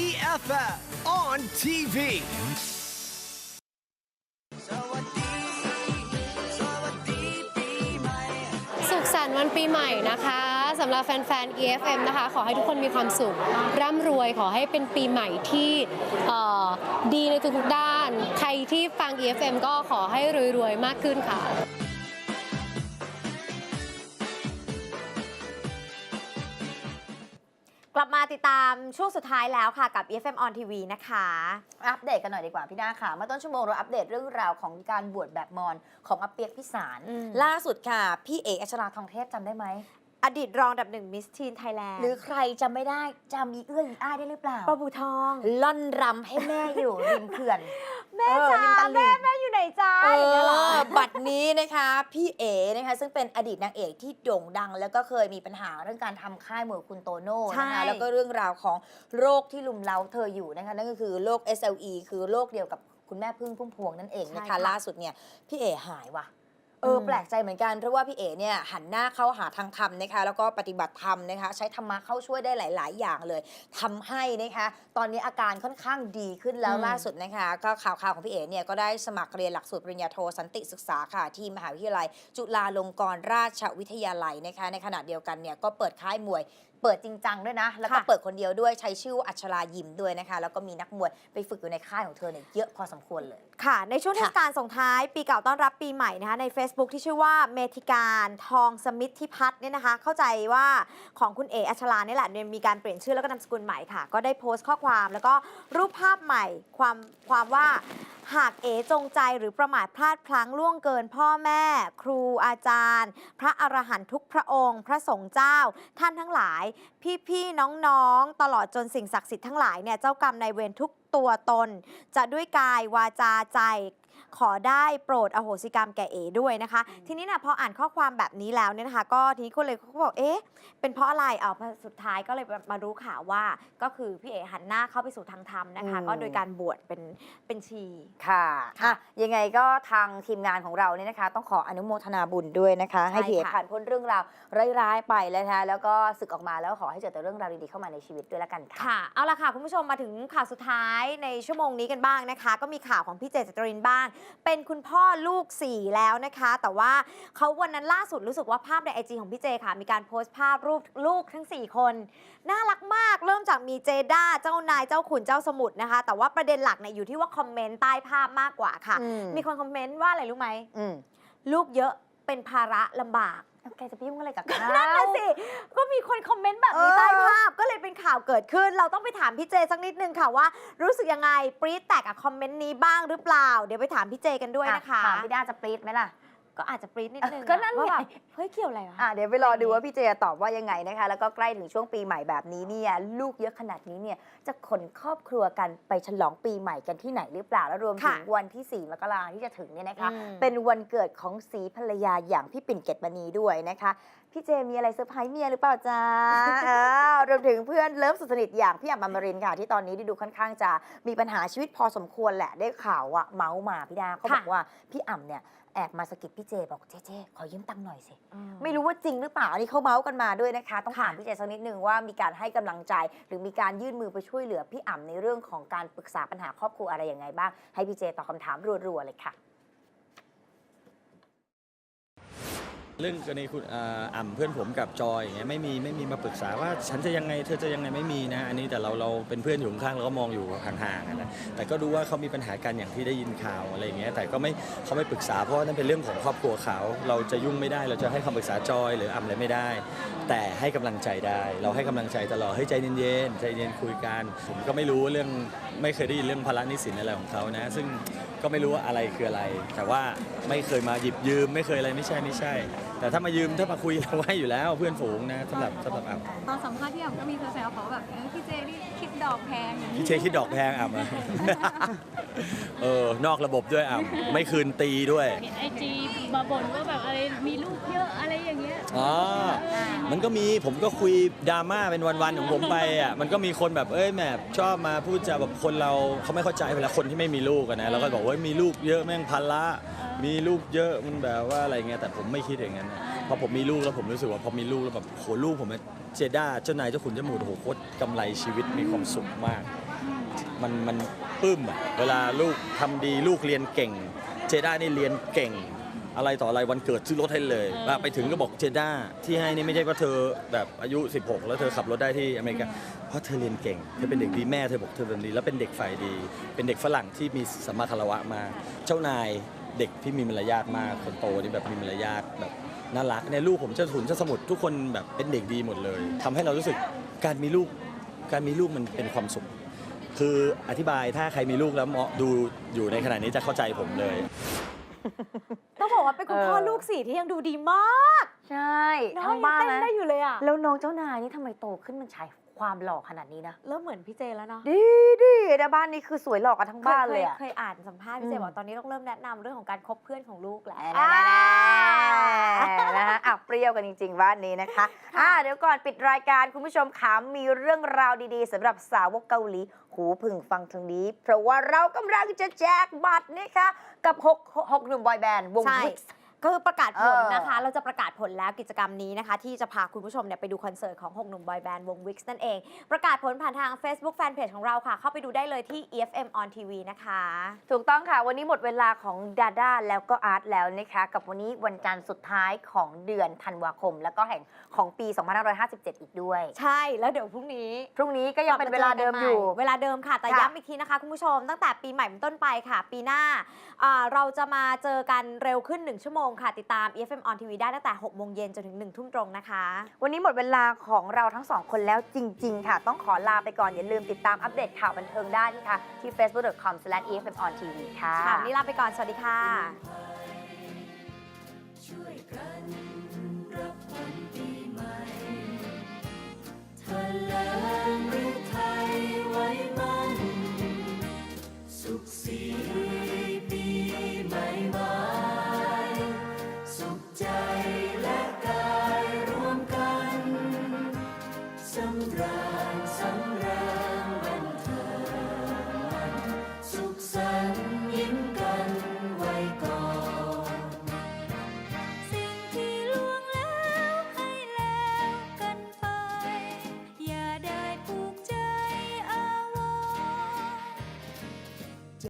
EFF on TV. สุขสันต์วันปีใหม่นะคะสำหรับแฟนๆ EFM นะคะ ขอให้ทุกคนมีความสุข ร่ำรวยขอให้เป็นปีใหม่ที่เอ่อดีในทุกๆด้าน ใครที่ฟัง EFM ก็ขอให้รวยๆ มากขึ้นค่ะ กลับมาติดตามช่วงสุดท้ายแล้วค่ะกับ EFM on TV นะคะ อัปเดตกันหน่อยดีกว่าพี่ด้าค่ะ เมื่อต้นชั่วโมงเราอัปเดตเรื่องราวของการบวชแบบมอญของอาเปียกพิสาร อืม ล่าสุดค่ะ พี่เอกอัชราทองเทพจำได้ไหม อดีตรองอันดับหนึ่งมิสทีนไทยแลนด์หรือใครจำไม่ได้จำอีเอื้ออีอ้ายได้หรือเปล่าปะบูทอง ล่อนรำให้แม่อยู่ริมเขื่อน แม่เออจ๋าริมตลิ่ง แม่แม่อยู่ไหนจ้าเออย่างเงี้ยเหรอ อ บัตรนี้นะคะ พี่เอนะคะ ซึ่งเป็นอดีตนางเอกที่โด่งดัง แล้วก็เคยมีปัญหาเรื่องการทำค่ายมวยคุณโตโน่นะใช่คะแล้วก็เรื่องราวของโรคที่ลุมเล้าเธออยู่นะคะ นั่นก็คือโรค SLE คือโรคเดียวกับคุณแม่พึ่งพุ่มพวงนั่นเองนะคะล่าสุดเนี่ย พี่เอหายว่ะ เออมแปลกใจเหมือนกันเพราะว่าพี่เอเนี่ยหันหน้าเข้าหาทางธรรมนะคะ แล้วก็ปฏิบัติธรรมนะคะ ใช้ธรรมะเข้าช่วยได้หลาย ๆ อย่างเลยทำให้นะคะ ตอนนี้อาการค่อนข้างดีขึ้นแล้วอืมล่าสุดนะคะ ก็ข่าวข่าวของพี่เอเนี่ยก็ได้สมัครเรียนหลักสูตรปริญญาโทสันติศึกษาค่ะที่มหาวิทยาลัย จุฬาลงกรณราชวิทยาลัยนะคะ ในขณะเดียวกันเนี่ยก็เปิดค่ายมวย เปิดจริงจังด้วยนะ แล้วก็ค่ะ เปิดคนเดียวด้วยใช้ชื่อว่าอัชรายิมด้วยนะคะ แล้วก็มีนักมวยไปฝึกอยู่ในค่ายของเธอเนี่ยเยอะพอสมควรเลย ค่ะ ในช่วงเทศกาลส่งท้ายปีเก่าต้อนรับปีใหม่นะคะใน Facebook ที่ชื่อว่าเมธิการทองสมิทธิพัฒน์เนี่ยนะคะ เข้าใจว่าของคุณเออัชราเนี่ยแหละเนี่ยมีการเปลี่ยนชื่อแล้วก็นามสกุลใหม่ค่ะ ก็ได้โพสต์ข้อความแล้วก็รูปภาพใหม่ความความว่า หากเอจงใจหรือประมาทพลาดพลั้งล่วงเกินพ่อแม่ ครูอาจารย์ พระอรหันต์ทุกพระองค์ พระสงฆ์เจ้า ท่านทั้งหลาย พี่ๆน้องๆ ตลอดจนสิ่งศักดิ์สิทธิ์ทั้งหลายเนี่ยเจ้ากรรมในายเวรทุกตัวตน จะด้วยกายวาจาใจ ขอได้โปรดอโหสิกรรมแก่เอด้วยนะคะ ทีนี้นะพออ่านข้อความแบบนี้แล้วเนี่ยนะคะ ก็ทีนี้ก็เลยเขาก็บอกเอ๊ะเป็นเพราะอะไรเอาพอสุดท้ายก็เลยมารู้ข่าวว่าก็คือพี่เอหันหน้าเข้าไปสู่ทางธรรมนะคะอืมก็โดยการบวชเป็นเป็นชีค่ะค่ะอะ ยังไงก็ทางทีมงานของเราเนี่ยนะคะ ต้องขออนุโมทนาบุญด้วยนะคะใช่ให้พี่เอกค่ะผ่านพ้นเรื่องราวร้ายๆไปแล้วนะคะแล้วก็ศึกออกมาแล้วขอให้เจอแต่เรื่องราวดีๆเข้ามาในชีวิตด้วยละกันค่ะค่ะเอาละค่ะคุณผู้ชมมาถึงข่าวสุดท้ายในชั่วโมงนี้กันบ้างนะคะ ก็มีข่าวของพี่เจเจตรินบ้างเป็นคุณพ่อลูก 4 แล้วนะคะ แต่ว่าเขาวันนั้นล่าสุดรู้สึกว่าภาพในไอจของพี่เจค่ะ มีการโพสต์ภาพรูปลูกทั้ง 4 คน น่ารักมากเริ่มจากมีเจด้าเจ้านายเจ้าขุนเจ้าสมุทรนะคะ แต่ว่าประเด็นหลักเนี่ยอยู่ที่ว่าคอมเมนต์ใต้ภาพมากกว่าค่ะ อืม มีคนคอมเมนต์ว่าอะไรรู้ไหม อืม ลูกเยอะเป็นภาระลำบาก แกจะไปยุ่งอะไรกับเขา นั่นน่ะสิ ก็มีคนคอมเมนต์แบบนี้เออใต้ภาพก็เลยเป็นข่าวเกิดขึ้น เราต้องไปถามพี่เจสักนิดนึงค่ะว่า รู้สึกยังไงปรี๊ดแตกกับคอมเมนต์นี้บ้างหรือเปล่า เดี๋ยวไปถามพี่เจกันด้วยนะคะ ถามพี่ด้าจะปรี๊ดไหมล่ะ ก็อาจจะปรี๊ดนิดนึงก็นั่นว่าไงแบบเฮ้ยเกี่ยวอะไรวะ อะเดี๋ยวไปรอดูว่าพี่เจจะตอบว่ายังไงนะคะ แล้วก็ใกล้ถึงช่วงปีใหม่แบบนี้เนี่ยลูกเยอะขนาดนี้เนี่ยจะขนครอบครัวกันไปฉลองปีใหม่กันที่ไหนหรือเปล่าแล้วรวมถึงค่ะวันที่ 4 มกราที่จะถึงเนี่ยนะคะ อืม เป็นวันเกิดของสีภรรยาอย่างพี่ปิ่นเกตมณีด้วยนะคะ พี่เจมีอะไรเซอร์ไพรส์เมียหรือเปล่าจ๊ะ อ้าวรวมถึงเพื่อนเลิฟสุดสนิทอย่างพี่อ่ำอมรินทร์ค่ะ ที่ตอนนี้ได้ดูค่อนข้างจะมีปัญหาชีวิตพอสมควรแหละได้ข่าวอะเมาส์มาพี่ดาเขาบอกว่าพี่อ่ำเนี่ยแอบมาสะกิดพี่เจบอกเจเจขอยืมตังค์หน่อยสิ ไม่รู้ว่าจริงหรือเปล่าอันนี้เขาเมาส์กันมาด้วยนะคะ ต้องถามค่ะพี่เจสักนิดนึงว่ามีการให้กำลังใจ หรือมีการยื่นมือไปช่วยเหลือพี่อ่ำในเรื่องของการปรึกษาปัญหาครอบครัวอะไรยังไงบ้างให้พี่เจตอบคำถามรัวๆเลยค่ะ เรื่องกรณีคุณอ่าอ่ำเพื่อนผมกับจอยอย่างเงี้ยไม่มีไม่มีมาปรึกษาว่าฉันจะยังไงเธอจะยังไงไม่มีนะ อันนี้แต่เราเราเป็นเพื่อนอยู่ข้างเราก็มองอยู่ห่างๆนะแต่ก็ดูว่าเขามีปัญหากันอย่างที่ได้ยินข่าวอะไรอย่างเงี้ยแต่ก็ไม่เขาไม่ปรึกษาเพราะว่านั่นเป็นเรื่องของครอบครัวเขาเราจะยุ่งไม่ได้ เราจะให้คำปรึกษาจอยหรืออ่ำอะไรไม่ได้ แต่ให้กำลังใจได้ เราให้กำลังใจตลอดให้ใจเย็นๆใจเย็นคุยกันผมก็ไม่รู้เรื่องไม่เคยได้ยินเรื่องภาระนิสินอะไรของเขานะ ซึ่งก็ไม่รู้ว่าอะไรคืออะไร แต่ว่าไม่เคยมาหยิบยืม ไม่เคยอะไรไม่ใช่ไม่ใช่ แต่ถ้ามายืมถ้ามาคุยเราให้อยู่แล้วเพื่อนฝูงนะสำหรับสำหรับอ่ำตอนสัมภาษณ์พี่อ่ำก็มีแซวๆเขาแบบเออพี่เจนี่คิดดอกแพงอย่างนี้พี่เชคิดดอกแพงอ่ำอะเออนอกระบบด้วยอ่ำไม่คืนตีด้วย เห็นไอจีมาบ่นว่าแบบอะไร มีลูกเยอะอะไรอย่างเงี้ยอ๋อมันก็มีผมก็คุยดราม่าเป็นวันๆของผมไปอะมันก็มีคนแบบเอ้ยแหมชอบมาพูดจาแบบคนเราเขาไม่เข้าใจเวลาคนที่ไม่มีลูกอะนะเราก็บอกว่ามีลูกเยอะแม่งพันละมีลูกเยอะมันแบบว่าอะไรเงี้ยแต่ผมไม่คิดอย่างนั้นนะพอผมมีลูกแล้วผมรู้สึกว่าพอมีลูกแล้วแบบโหลูกผมเจด้าเจ้านายเจ้าขุนเจ้าหมูโหโคตรกำไรชีวิตมีความสุขมาก มันมันปลื้มอะเวลาลูกทำดีลูกเรียนเก่ง เจด้านี่เรียนเก่ง อะไรต่ออะไรวันเกิดซื้อรถให้เลยว่าไปถึงก็บอกเจด้าที่ให้นี่ไม่ใช่ว่าเธอแบบอายุ 16 แล้วเธอขับรถได้ที่อเมริกาเพราะเธอเรียนเก่งเธอเป็นเด็กดีแม่เธอบอกเธอเรียนดีแล้วเป็นเด็กฝ่ายดี เป็นเด็กฝรั่งที่มีสัมมาคารวะมากเจ้านายเด็กที่มีมารยาทมากคนโตนี่แบบมีมารยาทแบบน่ารักเนี่ยลูกผมเจ้าถุนเจ้าสมุทรทุกคนแบบเป็นเด็กดีหมดเลยทำให้เรารู้สึกการมีลูกการมีลูกมันเป็นความสุข คืออธิบายถ้าใครมีลูกแล้วเหมาะดูอยู่ในขณะนี้จะเข้าใจผมเลย ต้องบอกว่าเป็นคุณพ่อเออลูกสี่ที่ยังดูดีมาก ใช่น้อทั้งงยังบ้านเต้นนะได้อยู่เลยอะแล้วน้องเจ้านายนี่ทำไมโตขึ้นมันใช้ความหล่อขนาดนี้นะ แล้วเหมือนพี่เจแล้วเนาะดีดีนะบ้านนี้คือสวยหล่อกันทั้งบ้านเลยอะ เคยอ่านสัมภาษณ์พี่เจอืม บอกตอนนี้ต้องเริ่มแนะนำเรื่องของการคบเพื่อนของลูกแล้ว อ่านะฮะอะเป รี้ยวกันจริงๆบ้านนี้นะคะอ่าเดี๋ยวก่อนปิดรายการคุณผู้ชมขามีเรื่องราวดีๆสำหรับสาวกเกาหลี หูพึงฟังทางนี้ เพราะว่าเรากำลังจะแจกบัตรนะคะกับ6 6หนุ่มบอยแบนด์วงใช่วิ กคือประกาศผลเออนะคะ เราจะประกาศผลแล้วกิจกรรมนี้นะคะ ที่จะพาคุณผู้ชมเนี่ยไปดูคอนเสิร์ตของ 6 หนุ่มบอยแบนด์วง Wix นั่นเอง ประกาศผลผ่านทาง Facebook Fanpage ของเราค่ะ เข้าไปดูได้เลยที่ EFM on TV นะคะ ถูกต้องค่ะ วันนี้หมดเวลาของดาด้าแล้วก็อาร์ตแล้วนะคะ กับวันนี้วันจันทร์สุดท้ายของเดือนธันวาคม แล้วก็แห่งของปี 2557 อีกด้วย ใช่แล้วเดี๋ยวพรุ่งนี้พรุ่งนี้ก็ยังเป็นเวลาเดิมอยู่ เวลาเดิมค่ะ แต่ค่ะ ย้ำอีกทีนะคะคุณผู้ชมตั้งแต่ปีใหม่เป็นต้นไปค่ะ ปีหน้าอ่าเราจะมาเจอกันเร็วขึ้น 1 ชั่วโมงค่ะ ติดตาม EFM on TV ได้ตั้งแต่ 6 โมงเย็นจนถึง 1 ทุ่มตรงนะคะ วันนี้หมดเวลาของเราทั้งสองคนแล้วจริง ๆ ค่ะ ต้องขอลาไปก่อน อย่าลืมติดตามอัปเดตข่าวบันเทิงได้นะคะที่ facebook.com/efmontv ค่ะค่ะวันนี้ลาไปก่อน สวัสดีค่ะ ช่วยกัน